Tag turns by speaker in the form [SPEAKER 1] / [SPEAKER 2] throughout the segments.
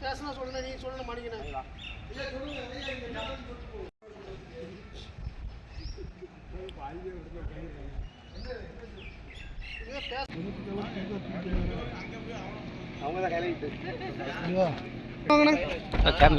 [SPEAKER 1] பேசணும் சொல்லணும் நீ சொல்லணும் மாட்டேங்கிறேன்
[SPEAKER 2] கேம்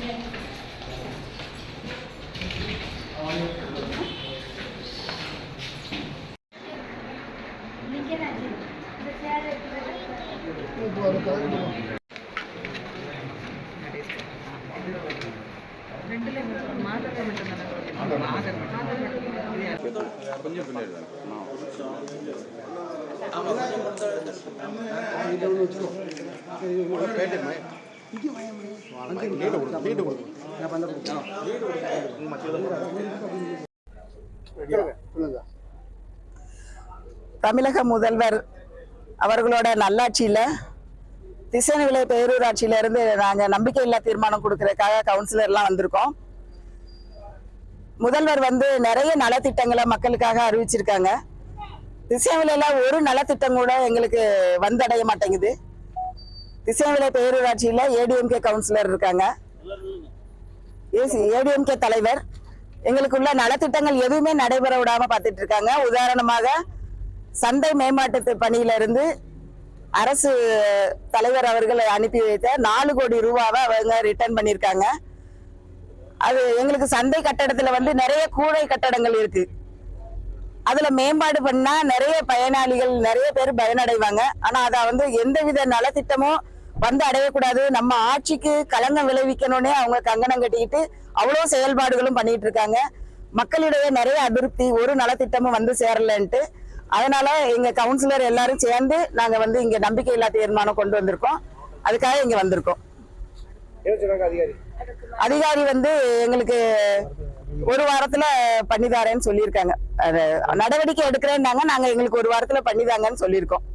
[SPEAKER 3] தமிழக முதல்வர் அவர்களோட நல்லாட்சியில திசைநிலை பேரூராட்சியில இருந்து நாங்க நம்பிக்கையில்லா தீர்மானம் கொடுக்கறதுக்காக கவுன்சிலர்லாம் வந்திருக்கோம். முதல்வர் வந்து நிறைய நலத்திட்டங்களை மக்களுக்காக அறிவிச்சிருக்காங்க. திசைவிலையில ஒரு நலத்திட்டம் கூட எங்களுக்கு வந்தடைய மாட்டேங்குது. திசைவிலை பேரூராட்சியில ஏடிஎம்கே கவுன்சிலர் இருக்காங்க. ஏடிஎம்கே தலைவர். எங்களுக்குள்ள நலத்திட்டங்கள் எதுவுமே நடைபெற விடாம பார்த்துட்டு இருக்காங்க. உதாரணமாக சந்தை மேம்பாட்டு பணியில இருந்து அரசு தலைவர் அவர்கள் அனுப்பி வைத்த நாலு கோடி ரூபாவை அவங்க ரிட்டர்ன் பண்ணியிருக்காங்க. அது எங்களுக்கு சந்தை கட்டடத்தில் வந்து நிறைய கூடை கட்டடங்கள் இருக்கு. அதில் மேம்பாடு பண்ணா நிறைய பயனாளிகள் நிறைய பேர் பயனடைவாங்க. ஆனால் அதை வந்து எந்தவித நலத்திட்டமும் வந்து அடையக்கூடாது. நம்ம ஆட்சிக்கு களங்கம் விளைவிக்கணும்னே அவங்க கங்கணம் கட்டிக்கிட்டு அவ்வளோ செயல்பாடுகளும் பண்ணிட்டு இருக்காங்க. மக்களிடையே நிறைய அதிருப்தி ஒரு நலத்திட்டமும் வந்து சேரலன்ட்டு அதனால எங்க கவுன்சிலர் எல்லாரும் சேர்ந்து நாங்க வந்து இங்க நம்பிக்கையில்லா தீர்மானம் கொண்டு வந்திருக்கோம். அதுக்காக இங்க வந்திருக்கோம். அதிகாரி வந்து எங்களுக்கு ஒரு வாரத்துல பண்ணிதாரேன்னு சொல்லியிருக்காங்க. அது நடவடிக்கை எடுக்கிறேன்னாங்க. நாங்க எங்களுக்கு ஒரு வாரத்துல பண்ணிதாங்கன்னு சொல்லியிருக்கோம்.